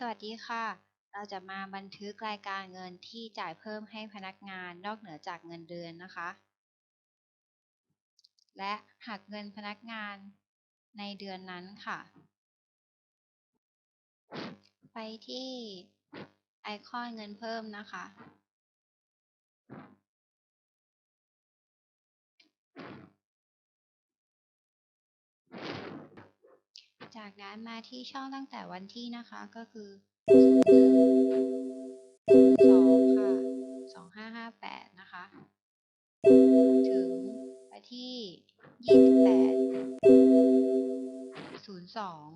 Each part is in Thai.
สวัสดีค่ะ เราจะมาบันทึกรายการเงินที่จ่ายเพิ่มให้พนักงานนอกเหนือจากเงินเดือนนะคะ และหักเงินพนักงานในเดือนนั้นค่ะ ไปที่ไอคอนเงินเพิ่มนะคะ จากนั้นมาที่ช่องตั้งแต่วันที่นะคะก็คือสองค่ะสองห้าห้าแปดนะคะ ถึงไปที่ยี่สิบแปดศูนย์สอง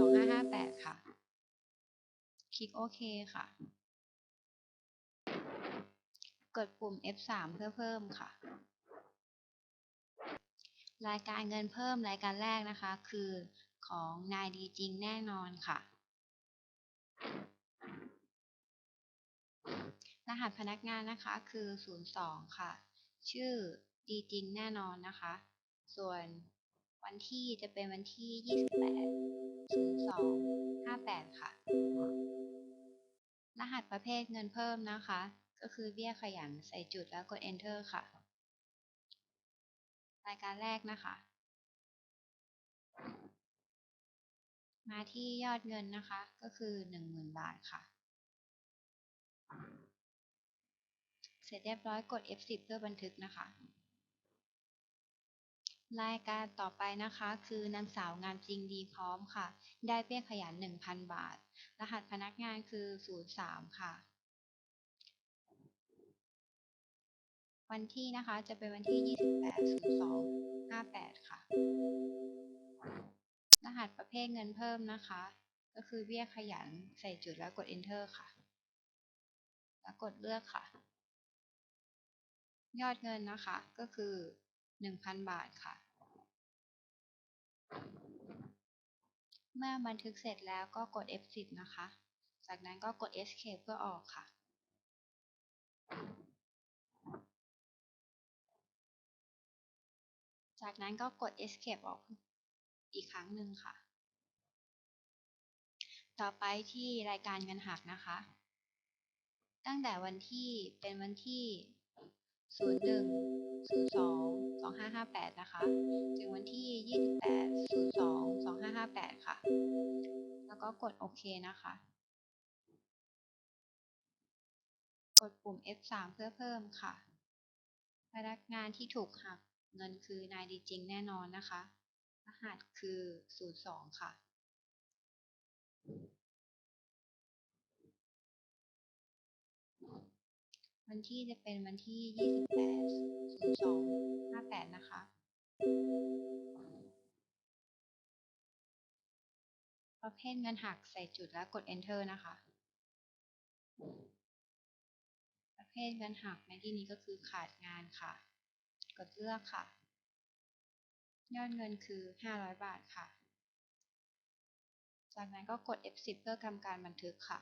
สองห้าห้าแปดค่ะ คลิกโอเคค่ะ กดปุ่ม F3 เพื่อเพิ่มค่ะรายการเงินเพิ่มรายการแรกนะคะ คือ ของนายดีจริงแน่นอนค่ะ รหัสพนักงานนะคะคือ 02 ค่ะ ชื่อดีจริงแน่นอนนะคะ ส่วนวันที่จะเป็นวันที่ 28 02 58 ค่ะ รหัสประเภทเงินเพิ่มนะคะ ก็คือเบี้ยขยันใส่จุดแล้วกด enter ค่ะ รายการแรกนะคะ มาที่ยอดเงินนะคะ ก็คือ 10,000 บาทค่ะ เสร็จเรียบร้อยกด F10 เพื่อบันทึกนะคะ รายการต่อไปนะคะ คือนางสาวงามจริงดีพร้อมค่ะ ได้เบี้ยขยัน 1,000 บาท รหัสพนักงานคือ 03 ค่ะ วันที่นะคะจะเป็นวันที่ 28 02 58 ค่ะ หัสประเภทเงินเพิ่มนะคะ ก็คือเบี้ยขยันใส่จุดแล้วกด enter ค่ะ แล้วกดเลือกค่ะ ยอดเงินนะคะ ก็คือ 1,000 บาทค่ะ เมื่อบันทึกเสร็จแล้วก็กด F10 นะคะ จากนั้นก็กด Escape เพื่อออกค่ะจากนั้นก็กด Escape ออก อีกครั้งหนึ่งค่ะ ต่อไปที่รายการเงินหักนะคะ ตั้งแต่วันที่เป็นวันที่ 01 02 2558 นะคะ ถึงวันที่ 28 02 2558 ค่ะ แล้วก็กดโอเคนะคะ กดปุ่ม F3 เพื่อเพิ่มค่ะ พนักงานที่ถูกหักเงินคือนายดีจริงแน่นอนนะคะ รหัสคือ02ค่ะ วันที่จะเป็นวันที่28 02 58นะคะประเภทเงินหักใส่จุดแล้วกด enter นะคะ ประเภทเงินหักในที่นี้ก็คือขาดงานค่ะ กดเลือกค่ะ ยอดเงินคือ 500 บาทค่ะ จากนั้นก็กด F10 เพื่อทำการบันทึกค่ะ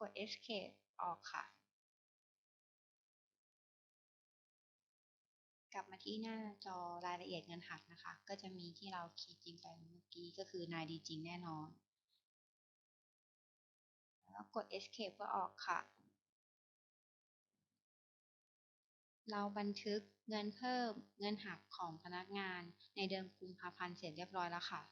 กด Escape ออกค่ะ กลับมาที่หน้าจอรายละเอียดเงินหักนะคะ ก็จะมีที่เราคีย์จริงไปเมื่อกี้ก็คือนายดีจริงแน่นอน แล้วกด Escape เพื่อออกค่ะ เราบันทึกเงินเพิ่มเงินหักของพนักงานในเดือนกุมภาพันธ์เสร็จเรียบร้อยแล้วค่ะ